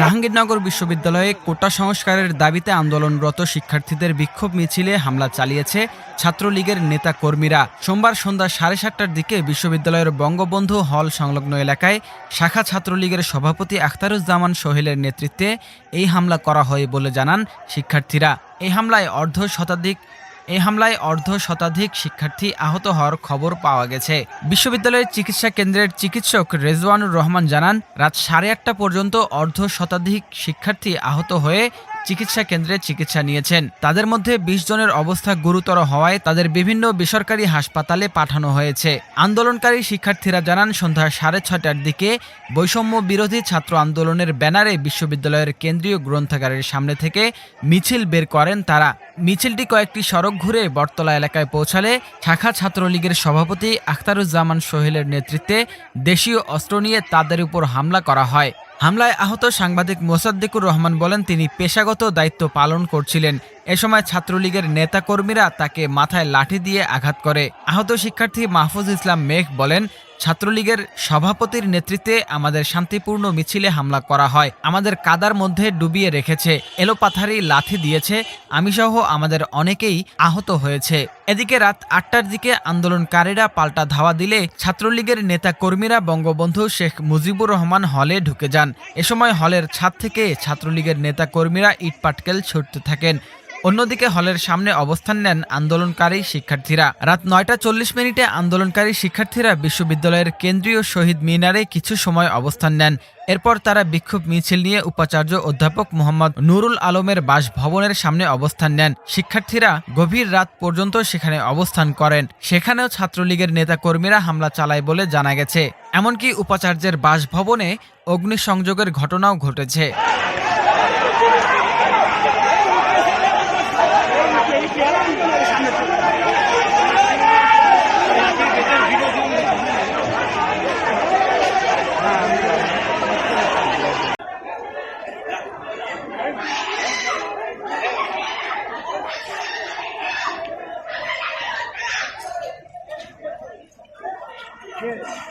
জাহাঙ্গীরনগর বিশ্ববিদ্যালয়ে কোটা সংস্কারের দাবিতে আন্দোলনরত শিক্ষার্থীদের বিক্ষোভ মিছিলে হামলা চালিয়েছে ছাত্রলীগের নেতা কর্মীরা সোমবার সন্ধ্যা সাড়ে সাতটার দিকে বিশ্ববিদ্যালয়ের বঙ্গবন্ধু হল সংলগ্ন এলাকায় শাখা ছাত্রলীগের সভাপতি আখতারুজ্জামান সোহেলের নেতৃত্বে এই হামলা করা হয় বলে জানান শিক্ষার্থীরা। এই হামলায় অর্ধ শতাধিক এই হামলায় অর্ধ শতাধিক শিক্ষার্থী আহত হওয়ার খবর পাওয়া গেছে। বিশ্ববিদ্যালয়ের চিকিৎসা কেন্দ্রের চিকিৎসক রেজওয়ানুর রহমান জানান, রাত সাড়ে আটটা পর্যন্ত অর্ধ শতাধিক শিক্ষার্থী আহত হয়ে চিকিৎসা কেন্দ্রে চিকিৎসা নিয়েছেন। তাদের মধ্যে বিশ জনের অবস্থা গুরুতর হওয়ায় তাদের বিভিন্ন বেসরকারি হাসপাতালে পাঠানো হয়েছে। আন্দোলনকারী শিক্ষার্থীরা জানান, সন্ধ্যা সাড়ে ছটার দিকে বৈষম্য বিরোধী ছাত্র আন্দোলনের ব্যানারে বিশ্ববিদ্যালয়ের কেন্দ্রীয় গ্রন্থাগারের সামনে থেকে মিছিল বের করেন তারা। মিছিলটি কয়েকটি সড়ক ঘুরে বটতলা এলাকায় পৌঁছালে শাখা ছাত্রলীগের সভাপতি আখতারুজ্জামান সোহেলের নেতৃত্বে দেশীয় অস্ত্র নিয়ে তাদের উপর হামলা করা হয়। হামলায় আহত সাংবাদিক মোসাদ্দিকুর রহমান বলেন, তিনি পেশাগত দায়িত্ব পালন করছিলেন। এ সময় ছাত্রলীগের নেতাকর্মীরা তাকে মাথায় লাঠি দিয়ে আঘাত করে। আহত শিক্ষার্থী মাহফুজ ইসলাম মেঘ বলেন ছাত্রলীগের সভাপতির নেতৃত্বে আমাদের শান্তিপূর্ণ মিছিলে হামলা করা হয়। আমাদের কাদার মধ্যে ডুবিয়ে রেখেছে। এলোপাথারি লাথি দিয়েছে। আমি সহ আমাদের অনেকেই আহত হয়েছে। এদিকে রাত আটটার দিকে আন্দোলনকারীরা পাল্টা ধাওয়া দিলে ছাত্রলীগের নেতা কর্মীরা বঙ্গবন্ধু শেখ মুজিবুর রহমান হলে ঢুকে যান। এ সময় হলের ছাদ থেকে ছাত্রলীগের নেতা কর্মীরা ইটপাটকেল ছুটতে থাকেন। অন্যদিকে হলের সামনে অবস্থান নেন আন্দোলনকারী শিক্ষার্থীরা। রাত নয়টা চল্লিশ মিনিটে আন্দোলনকারী শিক্ষার্থীরা বিশ্ববিদ্যালয়ের কেন্দ্রীয় শহীদ মিনারে কিছু সময় অবস্থান নেন। এরপর তারা বিক্ষোভ মিছিল নিয়ে উপাচার্য অধ্যাপক মোহাম্মদ নুরুল আলমের বাসভবনের সামনে অবস্থান নেন। শিক্ষার্থীরা গভীর রাত পর্যন্ত সেখানে অবস্থান করেন। সেখানেও ছাত্রলীগের নেতাকর্মীরা হামলা চালায় বলে জানা গেছে। এমনকি উপাচার্যের বাসভবনে অগ্নিসংযোগের ঘটনাও ঘটেছে। Yes.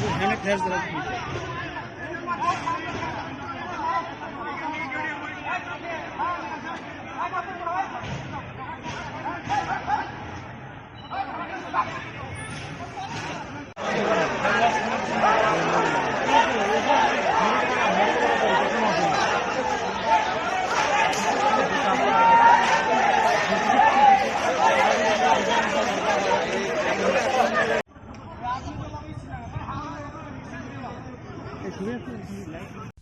şu Mehmet Terzler'e gidiyor. 不要动机来。